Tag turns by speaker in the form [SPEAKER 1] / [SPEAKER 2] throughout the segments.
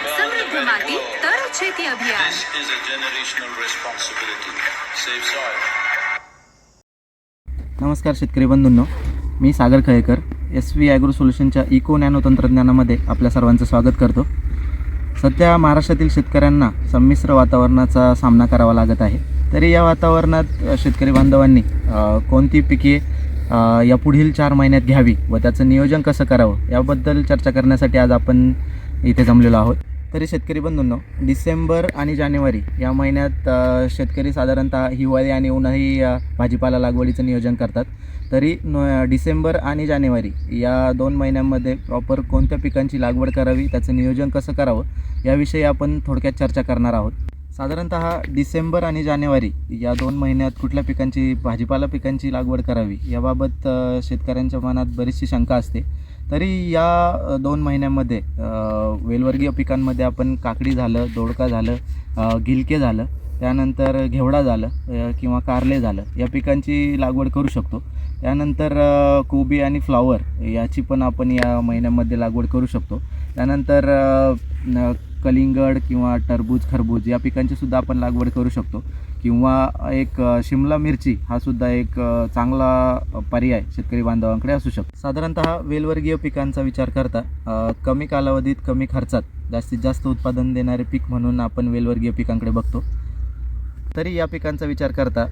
[SPEAKER 1] સમૃદ્ધ માટી તર છેતી અભિયાન
[SPEAKER 2] This is a generational responsibility. Save soil.
[SPEAKER 3] नमस्कार शेतकरी बंधूंनो मी Sagar Khalekar S V agro सोल्युशनच्या eco nano तंत्रज्ञानामध्ये आपल्या सर्वांचं स्वागत करतो सध्या महाराष्ट्रातील शेतकऱ्यांना संमिश्र वातावरणाचा सामना करावा लागत आहे तरी या वातावरणात अ, शेतकरी बांधवांनी अ, कोणती पिके अ, या पुढील चार महिन्यात घ्यावी व त्याचं नियोजन कसं करावं याबद्दल चर्चा करण्यासाठी आज आपण इथे जमलेलो आहोत तरी शेतकरी बंधूंनो डिसेंबर आणि जानेवारी या महिन्यात शेतकरी साधारणतः हिवाळी आणि उन्हाळी भाजीपाला लागवडीचं नियोजन करतात. तरी डिसेंबर आणि जानेवारी या दोन महिन्यांमध्ये प्रॉपर कोणत्या पिकांची लागवड करावी त्याचं नियोजन कसं करावं याविषयी आपण थोडक्यात चर्चा करणार आहोत. साधारणतः डिसेंबर आणि जानेवारी या दोन महिन्यात कुठल्या पिकांची भाजीपाला पिकांची लागवड करावी याबाबत शेतकऱ्यांच्या मनात बरीचशी शंका असते. तरी या दोन महिन्यामध्ये वेलवर्गीय पिकांमध्ये आपण काकडी झालं दोडका झालं गिलके झालं त्यानंतर घेवडा झालं किंवा कारले झालं या पिकांची लागवड करू शकतो. त्यानंतर कोबी आणि फ्लॉवर याची पण आपण या महिन्यामध्ये लागवड करू शकतो. त्यानंतर कलिंगड किंवा टरबूज खरबूज या पिकांची सुद्धा आपण लागवड करू शकतो. किंवा एक शिमला मिरची हा सुद्धा एक चांगला पर्याय शेतकरी बांधवांकडे असू शकतो. साधारणतः वेलवर्गीय पिकांचा विचार करता कमी कालावधीत कमी खर्चात जास्तीत जास्त उत्पादन देणारे पीक म्हणून आपण वेलवर्गीय पिकांकडे बघतो. तरी या पिकांचा विचार करता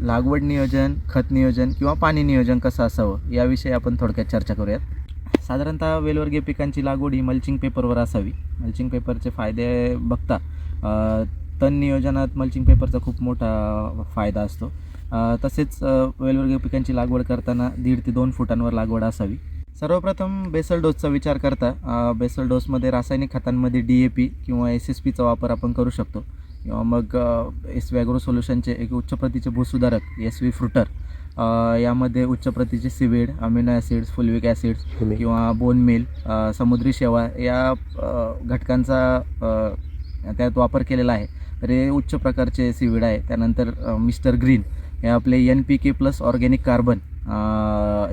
[SPEAKER 3] लागवड नियोजन खत नियोजन किंवा पाणी नियोजन कसं असावं याविषयी आपण थोडक्यात चर्चा करूयात. साधारणतः वेलवर्गीय पिकांची लागवड ही मल्चिंग पेपरवर असावी. मल्चिंग पेपरचे फायदे बघता तण नियोजनात मल्चिंग पेपरचा खूप मोठा फायदा असतो. तसेच वेलवर्गीय पिकांची लागवड करताना दीड ते दोन फुटांवर लागवड असावी. सर्वप्रथम बेसल डोसचा विचार करता बेसल डोसमध्ये रासायनिक खतांमध्ये डी ए पी किंवा एस एस पीचा वापर आपण करू शकतो. किंवा मग एस व्ही ॲग्रो सोल्युशनचे एक उच्च प्रतीचे भूसुधारक एस व्ही फ्रुटर यामध्ये उच्च प्रतीचे seaweed amino acids fulvic acids किंवा बोन मिल समुद्री शेवा या घटकांचा त्यात वापर केलेला आहे. तर हे उच्च प्रकारचे सीविड आहे त्यानंतर मिस्टर ग्रीन हे आपले N P K plus organic carbon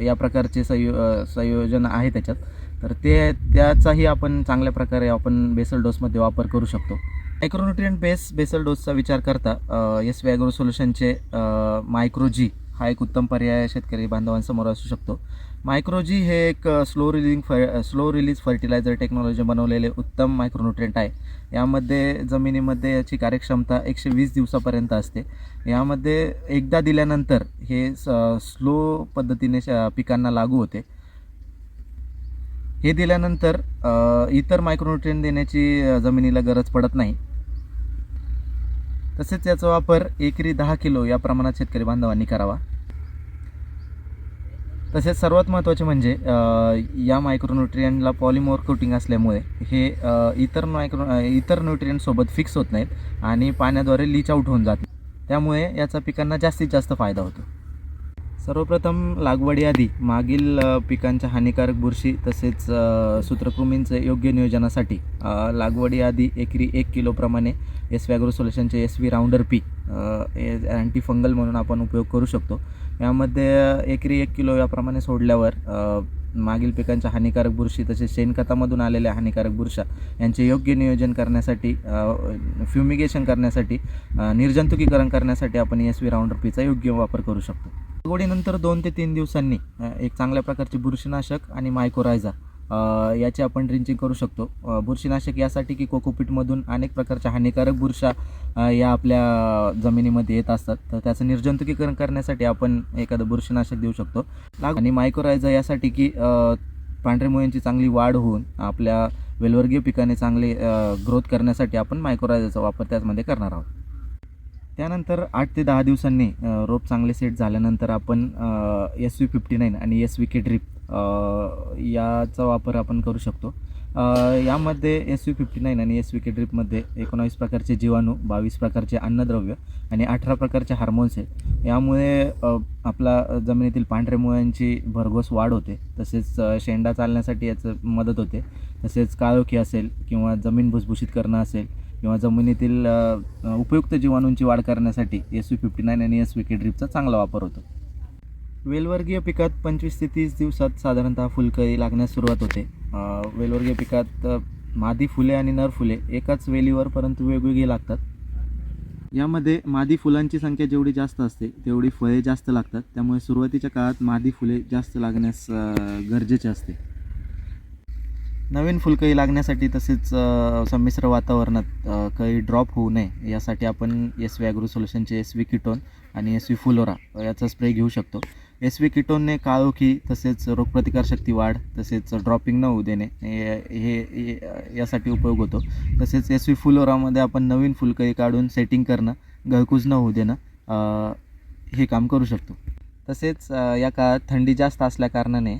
[SPEAKER 3] या प्रकारचे संयो संयोजन आहे त्याच्यात. तर ते त्याचाही आपण चांगल्या प्रकारे आपण बेसल डोसमध्ये वापर करू शकतो. मायक्रोन्युट्रियंट बेस बेसल डोसचा विचार करता एस वॅग्रो सोल्युशनचे मायक्रोजी हा एक उत्तम पर्याय शेतकरी बांधवांसमोर असू शकतो. मायक्रोजी हे एक स्लो रिलिंग फ स्लो रिलीज फर्टिलायझर टेक्नॉलॉजी बनवलेले उत्तम मायक्रोन्युट्रेंट आहे. यामध्ये जमिनीमध्ये याची कार्यक्षमता एकशे वीस दिवसापर्यंत असते. यामध्ये एकदा दिल्यानंतर हे स्लो पद्धतीने श- पिकांना लागू होते. हे दिल्यानंतर इतर मायक्रोन्युट्रेंट देण्याची जमिनीला गरज पडत नाही. तसेच याचा वापर एकरी दहा किलो या प्रमाणात शेतकरी बांधवांनी करावा. तसेच सर्वात महत्त्वाचे म्हणजे या मायक्रोन्युट्रियनला पॉलिमोर कोटिंग असल्यामुळे हे इतर मायक्रो इतर न्यूट्रियनसोबत फिक्स होत नाहीत आणि पाण्याद्वारे लीच आउट होऊन जात त्यामुळे याचा पिकांना जास्तीत जास्त फायदा होतो. सर्वप्रथम लागवडीआधी मागील पिकांच्या हानिकारक बुरशी तसेच सूत्रकृमींचे योग्य नियोजनासाठी लागवडीआधी एकरी एक किलोप्रमाणे S V agro सोल्युशनचे S V rounder P anti fungal म्हणून आपण उपयोग करू शकतो. यामध्ये एकरी एक किलो याप्रमाणे सोडल्यावर मागील पिकांच्या हानिकारक बुरशी तसेच शेणखतामधून आलेल्या हानिकारक बुरशा यांचे योग्य नियोजन करण्यासाठी फ्युमिगेशन करण्यासाठी निर्जंतुकीकरण करण्यासाठी आपण एस व्ही राऊंडर पीचा योग्य वापर करू शकतो. लागवडीनंतर दोन ते तीन दिवसांनी एक चांगल्या प्रकारची बुरशीनाशक आणि मायकोरायझा याची आपण ड्रिंचिंग करू शकतो. बुरशीनाशक यासाठी की कोकोपीटमधून अनेक प्रकारच्या हानिकारक बुरशा या आपल्या जमिनीमध्ये येत असतात. तर त्याचं निर्जंतुकीकरण करण्यासाठी आपण एखादं बुरशीनाशक देऊ शकतो. आणि मायक्रोरायझा यासाठी की पांढरे पांढऱ्या मुळ्यांची चांगली वाढ होऊन आपल्या वेलवर्गीय पिकाने चांगले ग्रोथ करण्यासाठी आपण मायक्रोरायझाचा वापर त्याचमध्ये करणार आहोत. त्यानंतर आठ ते दहा दिवसांनी रोप चांगले सेट झाल्यानंतर आपण एस व्ही फिफ्टी नाईन आणि एस व्ही के ड्रिप याचा वापर आपण करू शकतो. यामध्ये एस व्ही फिफ्टी नाईन आणि एस व्ही के ड्रिपमध्ये एकोणावीस प्रकारचे जीवाणू बावीस प्रकारचे अन्नद्रव्य आणि अठरा प्रकारचे हार्मोन्स आहेत. यामुळे आपला जमिनीतील पांढऱ्या मुळ्यांची भरघोस वाढ होते. तसेच शेंडा चालण्यासाठी याचं मदत होते. तसेच काळोखी असेल किंवा जमीन भुसभुशीत करणं असेल किंवा जमिनीतील उपयुक्त जीवाणूंची वाढ करण्यासाठी एस व्ही फिफ्टी नाईन आणि एस व्ही के ड्रीपचा चांगला वापर होतो. वेलवर्गीय पिकात पंचवीस ते तीस दिवसात साधारणतः फुलकळी लागण्यास सुरुवात होते. वेलवर्गीय पिकात मादी फुले आणि नर फुले एकाच वेलीवर परंतु वेगवेगळी लागतात. यामध्ये मादी फुलांची संख्या जेवढी जास्त असते तेवढी फळे जास्त लागतात. त्यामुळे सुरुवातीच्या काळात मादी फुले जास्त लागण्यास गरजेचे असते. नवीन फुलकळी लागण्यासाठी तसेच संमिश्र वातावरणात काही ड्रॉप होऊ नये यासाठी आपण एस व्ही ॲग्रो सोल्युशनचे एस व्ही किटोन आणि एस व्ही फुलोरा याचा स्प्रे घेऊ शकतो. एस व्ही किटोनने काळोखी तसेच रोगप्रतिकारशक्ती वाढ तसेच ड्रॉपिंग न होऊ देणे हे हे- यासाठी उपयोग होतो. तसेच एस व्ही फुलोरामध्ये आपण नवीन फुलकळी काढून सेटिंग करणं घरकूज न होऊ देणं हे काम करू शकतो. तसेच या काळात थंडी जास्त असल्याकारणाने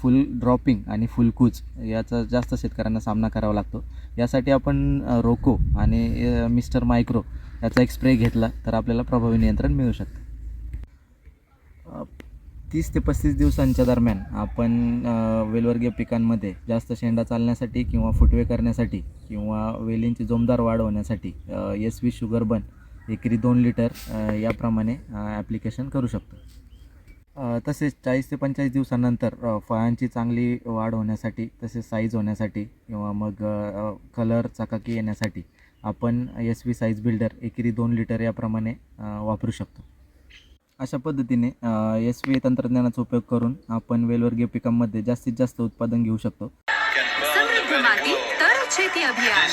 [SPEAKER 3] फुल ड्रॉपिंग आणि फुलकूच याचा जास्त शेतकऱ्यांना सामना करावा लागतो. यासाठी आपण रोको आणि मिस्टर मायक्रो याचा एक स्प्रे घेतला तर आपल्याला प्रभावी नियंत्रण मिळू शकतं. तीस ते पस्तीस दिवसांच्या दरम्यान आपण वेलवर्गीय पिकांमध्ये जास्त शेंडा चालण्यासाठी किंवा फुटवे करण्यासाठी किंवा वेलींची जोमदार वाढ होण्यासाठी एस व्ही शुगर बन एकरी दोन लिटर याप्रमाणे ॲप्लिकेशन करू शकतो. तसेच चाळीस ते पंचेचाळीस दिवसानंतर फळांची चांगली वाढ होण्यासाठी तसेच साईज होण्यासाठी किंवा मग कलर चकाकी येण्यासाठी आपण एस व्ही साईज बिल्डर एकरी दोन लिटर याप्रमाणे वापरू शकतो. अशा पद्धतीने एस व्ही तंत्रज्ञानाचा उपयोग करून आपण वेलवर्गीय पिकांमध्ये जास्तीत जास्त उत्पादन घेऊ शकतो.
[SPEAKER 1] अभियान.